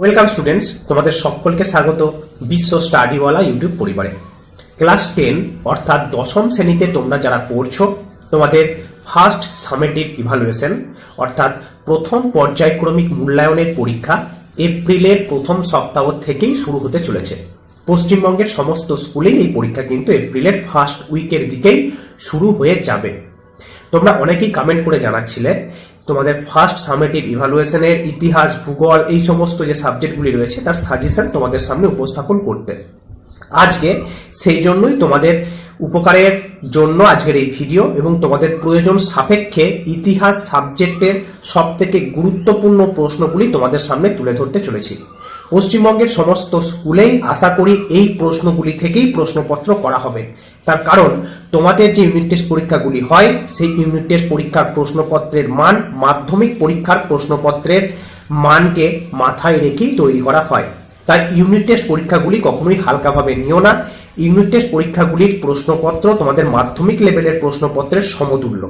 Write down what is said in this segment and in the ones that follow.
Welcome students তোমাদের সকলকে স্বাগত বিশ্ব স্টাডিওয়ালা ইউটিউব পরিবারে। ক্লাস টেন, অর্থাৎ দশম শ্রেণীতে তোমরা যারা পড়ছো, তোমাদের ফার্স্ট সামেটিভ ইভালুয়েশন অর্থাৎ প্রথম পর্যায়ক্রমিক মূল্যায়নের পরীক্ষা এপ্রিলের প্রথম সপ্তাহ থেকেই শুরু হতে চলেছে। পশ্চিমবঙ্গের সমস্ত স্কুলেই এই পরীক্ষা কিন্তু এপ্রিলের ফার্স্ট উইকের দিকেই শুরু হয়ে যাবে। তোমরা অনেকেই কমেন্ট করে জানাচ্ছিলে তোমাদের ফার্স্ট সামেটিভ ইভালুয়েশনের ইতিহাস, ভূগোল, এই সমস্ত যে সাবজেক্টগুলি রয়েছে, তার সাজেশন তোমাদের সামনে উপস্থাপন করতে। আজকে সেই জন্যই তোমাদের উপকারের জন্য আজকের এই ভিডিও এবং তোমাদের প্রয়োজন সাপেক্ষে ইতিহাস সাবজেক্টের সবথেকে গুরুত্বপূর্ণ প্রশ্নগুলি তোমাদের সামনে তুলে ধরতে চলেছি। পশ্চিমবঙ্গের সমস্ত স্কুলেই আশা করি এই প্রশ্নগুলি থেকেই প্রশ্নপত্র করা হবে। তার কারণ, তোমাদের যে ইউনিট টেস্ট পরীক্ষাগুলি হয়, সেই ইউনিট টেস্ট পরীক্ষার প্রশ্নপত্রের মান মাধ্যমিক পরীক্ষার প্রশ্নপত্রের মানকে মাথায় রেখেই তৈরি করা হয়। তাই ইউনিট টেস্ট পরীক্ষাগুলি কখনোই হালকাভাবে নিও না। ইউনিট টেস্ট পরীক্ষাগুলির প্রশ্নপত্র তোমাদের মাধ্যমিক লেভেলের প্রশ্নপত্রের সমতুল্য।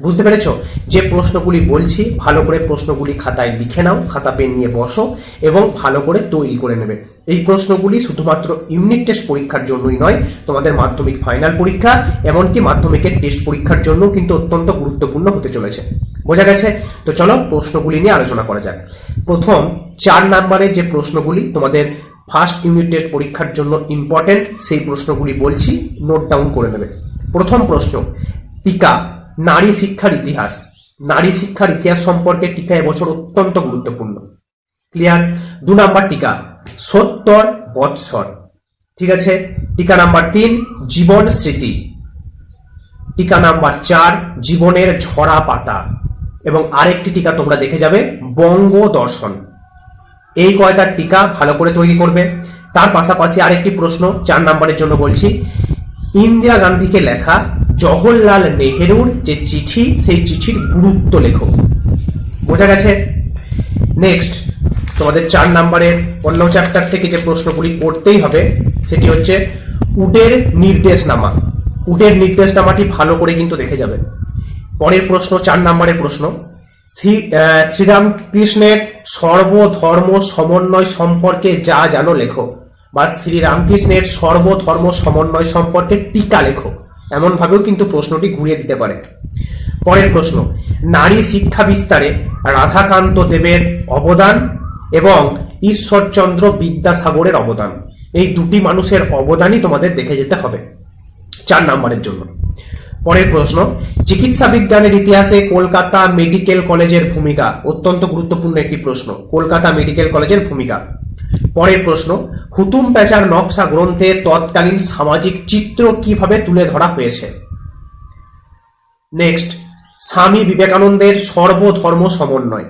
বুঝতে পেরেছ? যে প্রশ্নগুলি বলছি, ভালো করে প্রশ্নগুলি খাতায় লিখে নাও, খাতা পেন নিয়ে বসো এবং ভালো করে তৈরি করে নেবে। এই প্রশ্নগুলি শুধুমাত্র ইউনিট টেস্ট পরীক্ষার জন্যই নয়, তোমাদের মাধ্যমিক ফাইনাল পরীক্ষা এমনকি মাধ্যমিকের টেস্ট পরীক্ষার জন্য কিন্তু অত্যন্ত গুরুত্বপূর্ণ হতে চলেছে। বোঝা গেছে? তো চলো প্রশ্নগুলি নিয়ে আলোচনা করা যাক। প্রথম, চার নাম্বারের যে প্রশ্নগুলি তোমাদের ফার্স্ট ইউনিট টেস্ট পরীক্ষার জন্য ইম্পর্টেন্ট সেই প্রশ্নগুলি বলছি, নোট ডাউন করে নেবে। প্রথম প্রশ্ন, টিকা নারী শিক্ষার ইতিহাস। নারী শিক্ষার ইতিহাস সম্পর্কে টিকা এবছর অত্যন্ত গুরুত্বপূর্ণ। ক্লিয়ার? দু নাম্বার টিকা, সত্তর বৎসর। ঠিক আছে? টিকা নাম্বার তিন, জীবন স্মৃতি। টিকা নাম্বার চার, জীবনের ঝরা পাতা। এবং আরেকটি টিকা তোমরা দেখে যাবে বঙ্গ দর্শন এই কয়টার টিকা ভালো করে তৈরি করবে? তার পাশাপাশি আরেকটি প্রশ্ন, চার নাম্বারের জন্য বলছি। ইন্দিরা গান্ধীকে লেখা জওহরলাল নেহেরুর যে চিঠি, সেই চিঠির গুরুত্ব লেখো। বোঝা গেছে? নেক্সট তোমাদের চার নাম্বারের অন্য চ্যাপ্টার থেকে যে প্রশ্নগুলি করতেই হবে, সেটি হচ্ছে উডের নির্দেশনামা। উডের নির্দেশনামাটি ভালো করে কিন্তু দেখে যাবে। পরের প্রশ্ন, চার নাম্বারের প্রশ্ন শ্রীরামকৃষ্ণের সর্বধর্ম সমন্বয় সম্পর্কে যা জানো লেখো, বা শ্রীরামকৃষ্ণের সর্বধর্ম সমন্বয় সম্পর্কে টিকা লেখো। এমন ভাবেও কিন্তু প্রশ্নটি ঘুরিয়ে দিতে পারে। পরের প্রশ্ন, নারী শিক্ষা বিস্তারে রাধাকান্ত দেবের অবদান এবং ঈশ্বরচন্দ্র বিদ্যাসাগরের অবদান। এই দুটি মানুষের অবদানই তোমাদের দেখে যেতে হবে। চার নাম্বারের জন্য। পরের প্রশ্ন, চিকিৎসা বিজ্ঞানের ইতিহাসে কলকাতা মেডিকেল কলেজের ভূমিকা অত্যন্ত গুরুত্বপূর্ণ একটি প্রশ্ন। কলকাতা মেডিকেল কলেজের ভূমিকা। পরের প্রশ্ন, হুতুম প্যাচার নকশা গ্রন্থে তৎকালীন সামাজিক চিত্র কীভাবে তুলে ধরা হয়েছে? নেক্সট, স্বামী বিবেকানন্দের সর্বধর্ম সমন্বয়।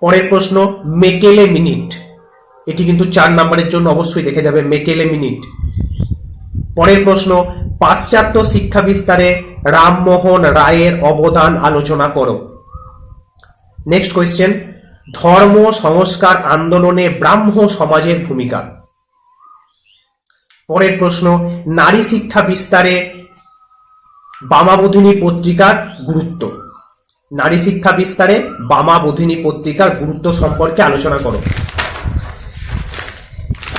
পরের প্রশ্ন, মেকেলে মিনিট। এটি কিন্তু চার নাম্বারের জন্য অবশ্যই দেখে যাবে, মেকেলে মিনিট। পরের প্রশ্ন, পাশ্চাত্য শিক্ষা বিস্তারে রামমোহন রায়ের অবদান আলোচনা করো। নেক্সট কোয়েশ্চেন ধর্ম, সংস্কার, আন্দোলনে ব্রাহ্ম সমাজের ভূমিকা। পরের প্রশ্ন, নারী শিক্ষা বিস্তারে বামাবোধিনী পত্রিকার গুরুত্ব। নারী শিক্ষা বিস্তারে বামাবোধিনী পত্রিকার গুরুত্ব সম্পর্কে আলোচনা করো।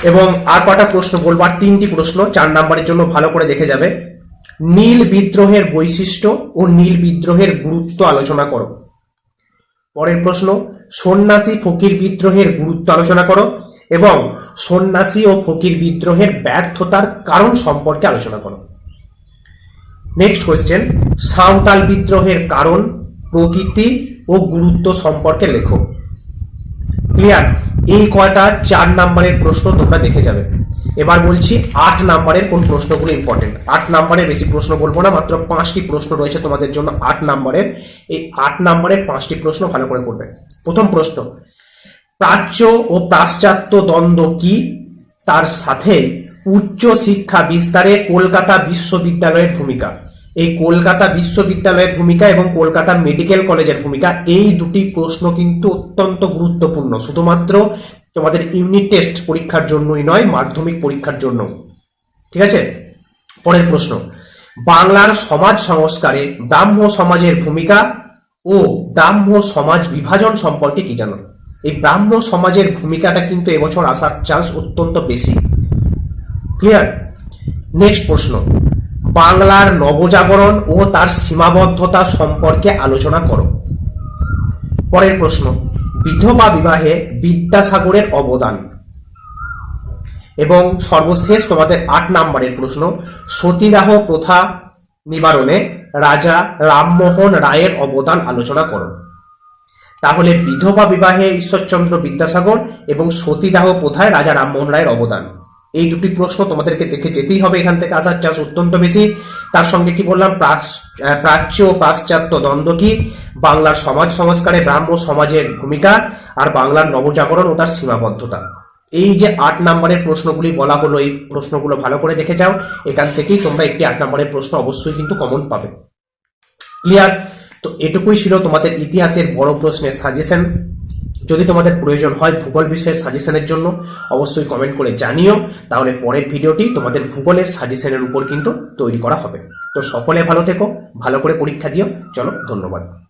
এবং আর কটা প্রশ্ন বলব, আর তিনটি প্রশ্ন, চার নাম্বারের জন্য ভালো করে দেখে যাবে। নীল বিদ্রোহের বৈশিষ্ট্য ও নীল বিদ্রোহের গুরুত্ব আলোচনা করো। পরের প্রশ্ন সন্ন্যাসী ফকির বিদ্রোহের গুরুত্ব আলোচনা করো এবং সন্ন্যাসী ও ফকির বিদ্রোহের ব্যর্থতার কারণ সম্পর্কে আলোচনা করো। নেক্সট কোয়েশ্চেন সাঁওতাল বিদ্রোহের কারণ, প্রকৃতি ও গুরুত্ব সম্পর্কে লেখো। ক্লিয়ার এই কয়টা চার নাম্বারের প্রশ্ন তোমরা দেখে যাবে। এবার বলছি আট নাম্বারের কোন প্রশ্নগুলো ইম্পর্টেন্ট আট নাম্বারের বেশি প্রশ্ন বলব না, মাত্র পাঁচটি প্রশ্ন রয়েছে তোমাদের জন্য আট নাম্বারের। এই আট নাম্বারের পাঁচটি প্রশ্ন ভালো করে করবে প্রথম প্রশ্ন, প্রাচ্য ও পাশ্চাত্য দ্বন্দ্ব কি? তার সাথে উচ্চ শিক্ষা বিস্তারে কলকাতা বিশ্ববিদ্যালয়ের ভূমিকা। এই কলকাতা বিশ্ববিদ্যালয়ের ভূমিকা এবং কলকাতা মেডিকেল কলেজের ভূমিকা, এই দুটি প্রশ্ন কিন্তু অত্যন্ত গুরুত্বপূর্ণ। শুধুমাত্র তোমাদের ইউনিট টেস্ট পরীক্ষার জন্যই নয়, মাধ্যমিক পরীক্ষার জন্য। ঠিক আছে? পরের প্রশ্ন, বাংলার সমাজ সংস্কারে ব্রাহ্ম সমাজের ভূমিকা ও ব্রাহ্ম সমাজ বিভাজন সম্পর্কে কি জানো? এই ব্রাহ্ম সমাজের ভূমিকাটা কিন্তু এবছর আসার চান্স অত্যন্ত বেশি। ক্লিয়ার নেক্সট প্রশ্ন। বাংলার নবজাগরণ ও তার সীমাবদ্ধতা সম্পর্কে আলোচনা করো। পরের প্রশ্ন। বিধবা বিবাহে বিদ্যাসাগরের অবদান। এবং সর্বশেষ তোমাদের আট নম্বরের প্রশ্ন, সতীদাহ প্রথা নিবারণে রাজা রামমোহন রায়ের অবদান আলোচনা করো তাহলে বিধবা বিবাহে ঈশ্বরচন্দ্র বিদ্যাসাগর এবং সতীদাহ প্রথায় রাজা রামমোহন রায়ের অবদান। এই দুটি প্রশ্ন তোমাদেরকে দেখে যেতেই হবে এখান থেকে, আসার চান্স অত্যন্ত বেশি। তার সঙ্গে কি বললাম? প্রাচ- প্রাচ্য ও পাশ্চাত্য দ্বন্দ্ব কি? বাংলার সমাজ সংস্কারে ব্রাহ্ম সমাজের ভূমিকা আর বাংলার নবজাগরণ ও তার সীমাবদ্ধতা। এই যে আট নম্বরের প্রশ্নগুলি বলা হলো, এই প্রশ্নগুলো ভালো করে দেখে যাও। এখান থেকেই তোমরা একটি আট নম্বরের প্রশ্ন অবশ্যই কিন্তু কমন পাবে। ক্লিয়ার তো এটুকুই ছিল তোমাদের ইতিহাসের বড় প্রশ্নের সাজেশন যদি তোমাদের প্রয়োজন হয় ভূগোল বিষয়ের সাজেশনের জন্য, অবশ্যই কমেন্ট করে জানিও। তাহলে পরের ভিডিওটি তোমাদের ভূগোলের সাজেশনের উপর কিন্তু তৈরি করা হবে। তো সকলে ভালো থেকো, ভালো করে পরীক্ষা দিও। চলো, ধন্যবাদ।